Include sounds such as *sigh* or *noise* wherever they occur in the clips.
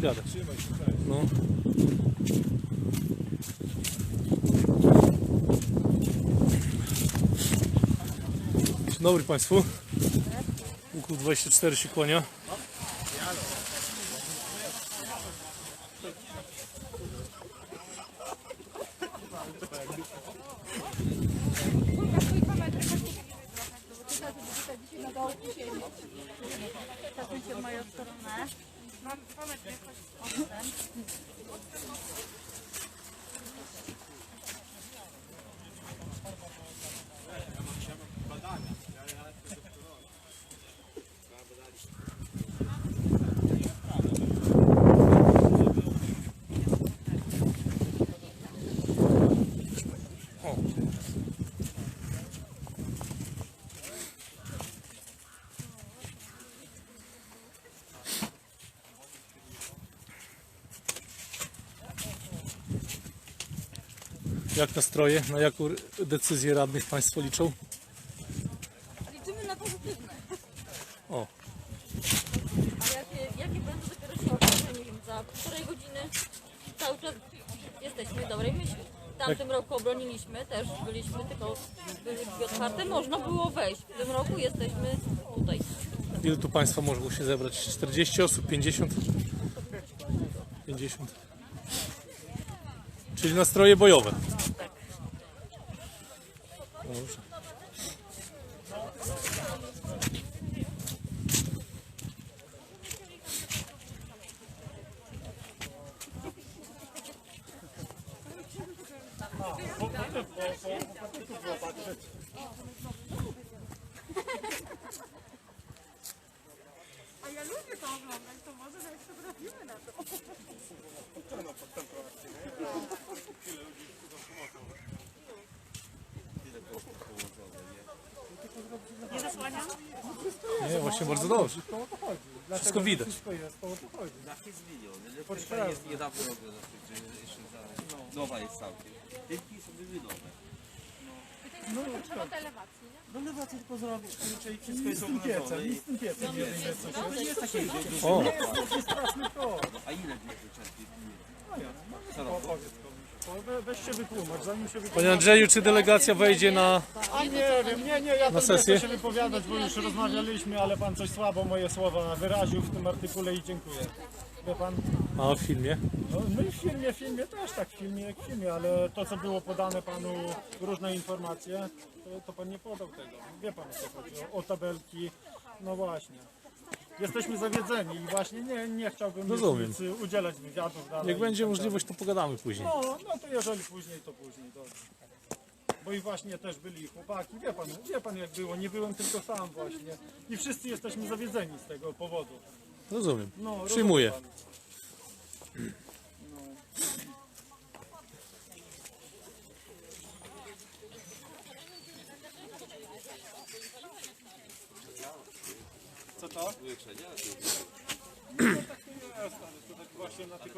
gadać. No. Dzień dobry Państwu. Łuku 24 się kłania. Zapraszam w moją stronę. Mam, mamy dwie kości. Jak nastroje? Na jaką decyzję radnych Państwo liczą? Liczymy na pozytywne. O, A jakie, jakie będą dopiero się okaże, nie wiem, za półtorej godziny cały czas jesteśmy w dobrej myśli. W tamtym roku obroniliśmy, też byliśmy, tylko były drzwi otwarte, można było wejść. W tym roku jesteśmy tutaj. ile tu Państwa mogło się zebrać? 40 osób? 50? 50. Czyli nastroje bojowe. Dobrze. A ja lubię to oglądać, to może nawet się trafimy na to. Nie zasłaniam? Nie, właśnie bardzo dobrze. Wszystko widać. Dach jest zmieniony, elektryczna jest niedawno robiona, że jeszcze za nowa jest całkiem. Dynki są wymienione. No, potrzeba do elewacji, nie? No lewację tylko zrobić, kurczę i wszystko jest ogrodzone. i- Dobrze, Jest takie O, A ile bierze czerpie? Co Weź się wytłumacz, zanim się wytłumacz. Panie Andrzeju, czy delegacja wejdzie na... A nie wiem, nie, nie, ja to nie sesję? chcę się wypowiadać, bo już rozmawialiśmy, ale pan coś słabo moje słowa wyraził w tym artykule i dziękuję. Wie pan, A w filmie? no, i w filmie, w filmie też tak, w filmie jak w filmie, ale to co było podane panu, różne informacje, to, to pan nie podał tego. Wie pan o co chodzi, o, o tabelki, no właśnie. Jesteśmy zawiedzeni i właśnie nie, nie chciałbym Rozumiem. nic udzielać wywiadów dalej. Jak będzie tak możliwość, to pogadamy później. No, no to jeżeli później, to później, dobrze. Bo i właśnie też byli chłopaki, wie pan, wie pan jak było, nie byłem tylko sam właśnie. I wszyscy jesteśmy zawiedzeni z tego powodu. Rozumiem. No, rozumie Przyjmuję. pan. Co to? Wykszenia? No, tak to nie jest, ale to właśnie na tych,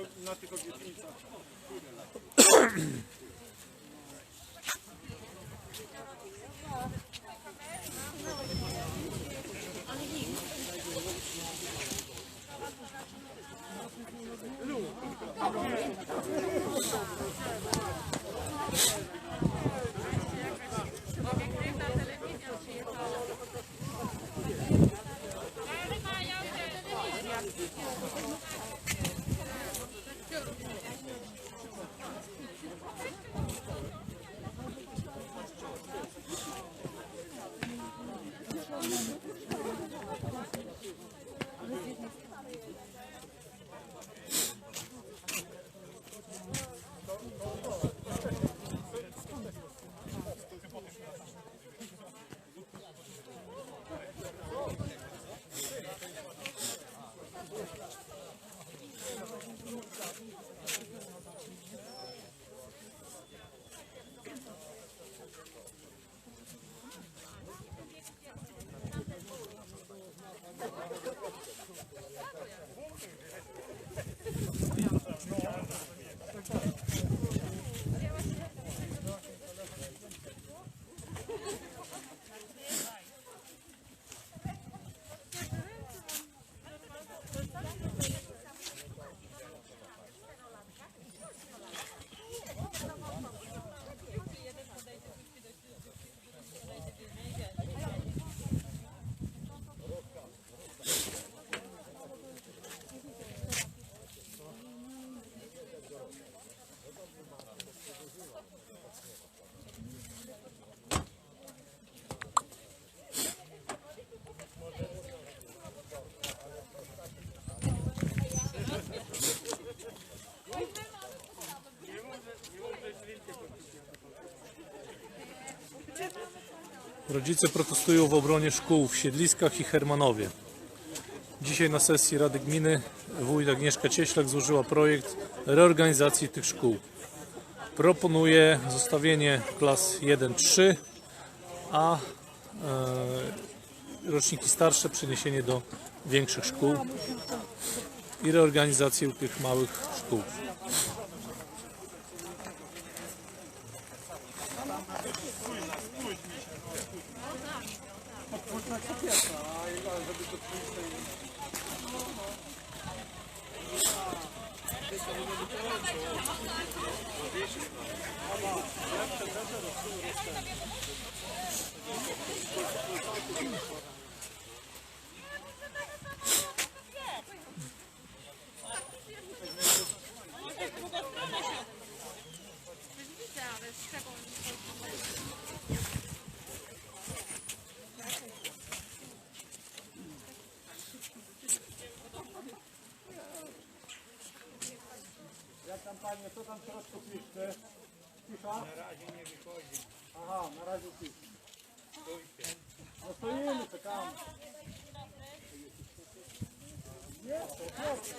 Rodzice protestują w obronie szkół w Siedliskach i Hermanowie. Dzisiaj na sesji Rady Gminy wójt Agnieszka Cieślak złożyła projekt reorganizacji tych szkół. Proponuje zostawienie klas 1-3, a e, roczniki starsze przeniesienie do większych szkół i reorganizację tych małych szkół. Nakit yapma. Hayır, arada bir tutmayı Ama yapacak kadar da tam w środku piszcie? Cisza? Na razie nie wychodzi. Aha, na razie piszcie. No stoimy, czekamy. Nie, to pierwszy,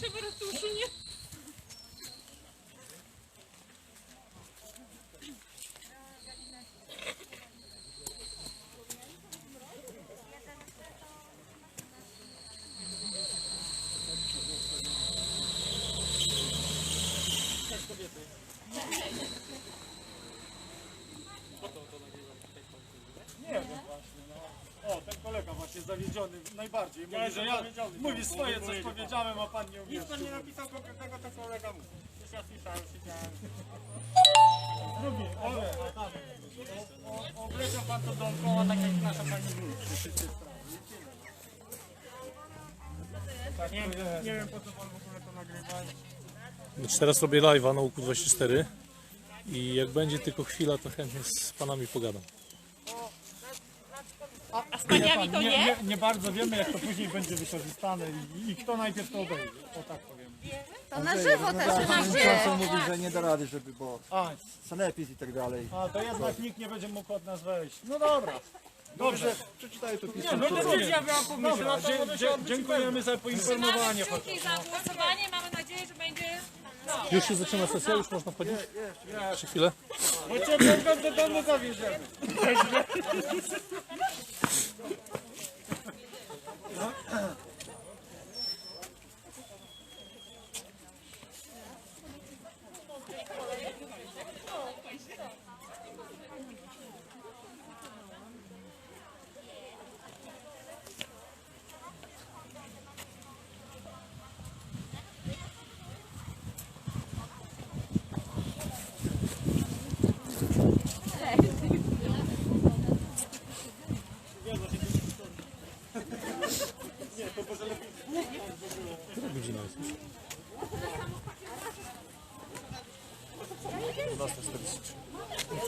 Czy zawiedziony najbardziej. Mówi, że ja, mówi swoje coś powiedziałem, a pan nie uwierzył. Nic pan nie napisał konkretnego, to kolega mówi. Już ja słyszałem, siedziałem. Drugi, o, O- Obleciał pan to dookoła, tak jak nasza pani mówi. Nie, wiem- nie wiem po co pan w ogóle to nagrywa. Znaczy teraz robię live'a na łuku 24 i jak będzie tylko chwila, to chętnie z panami pogadam. To nie, nie? nie, bardzo wiemy, jak to później będzie wykorzystane i, i kto najpierw to obejrzy. O tak powiem. To na żywo też na Często mówi, że nie da rady, żeby, bo A, sanepis i tak dalej. a to jednak nikt nie będzie mógł od nas wejść. No dobra. Dobrze. Przeczytaj to Nie, pismo. no Dobra, to dzie, może się dzie, odbyć dziękujemy za poinformowanie. Mamy kciuki za głosowanie, mamy nadzieję, że będzie... Już się zaczyna sesja, już można wchodzić? Jeszcze chwilę. Bo cię do domu zawieziemy. *laughs* 어?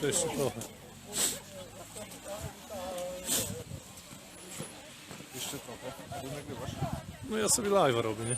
To jeszcze trochę. Jeszcze trochę. Ty nagrywasz. No ja sobie live'a robię, nie?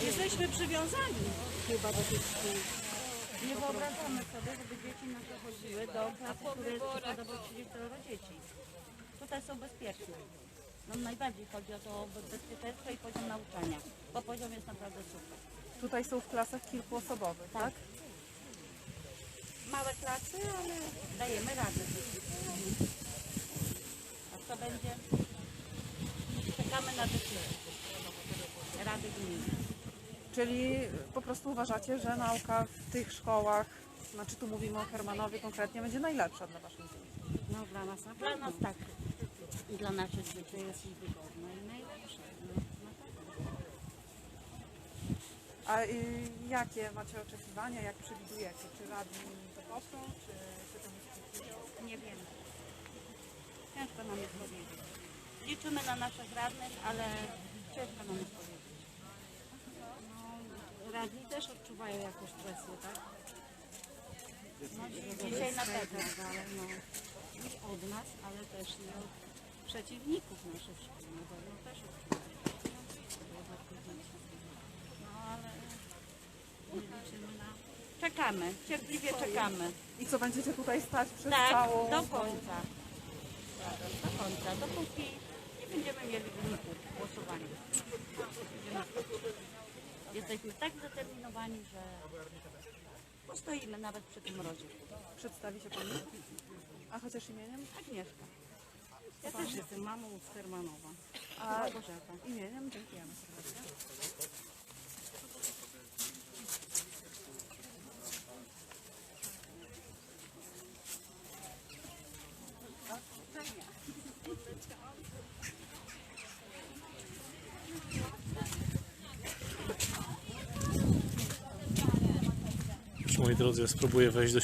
Jesteśmy przywiązani chyba do tych szkół. Nie wyobrażamy sobie, żeby dzieci nasze chodziły do klasy, które przykładowo 30 dzieci. Tutaj są bezpieczne. Nam najbardziej chodzi o to bezpieczeństwo i poziom nauczania, bo poziom jest naprawdę super. Tutaj są w klasach kilkuosobowych, tak? małe klasy, ale dajemy radę. A co będzie? Czekamy na decyzję Rady Gminy. Czyli po prostu uważacie, że nauka w tych szkołach, znaczy tu mówimy o Hermanowie konkretnie, będzie najlepsza dla Waszych dzieci. No dla nas na Dla nas tak. I dla naszych dzieci jest i wygodne i najlepsze. No, na pewno. A y, jakie macie oczekiwania, jak przewidujecie? Czy radni dopoczną, czy, czy to nie Nie wiemy. Ciężko nam jest powiedzieć. Liczymy na naszych radnych, ale ciężko nam jest powiedzieć. No, radni też odczuwają jakąś presję, tak? No, dzisiaj na pewno, ale no, i od nas, ale też i od przeciwników naszych szkół. Na pewno też. No ale my liczymy na... Czekamy, cierpliwie czekamy. I co, będziecie tutaj stać przez Tak, całą... do końca. Do końca, dopóki nie będziemy mieli wyniku głosowania. Jesteśmy tak zdeterminowani, że postoimy nawet przy tym mrozie. Przedstawi się Pani? A chociaż imieniem? Agnieszka. Ja też jestem mamą z Hermanowa. A Małgorzata. imieniem? Dziękujemy. Moi drodzy, ja spróbuję wejść do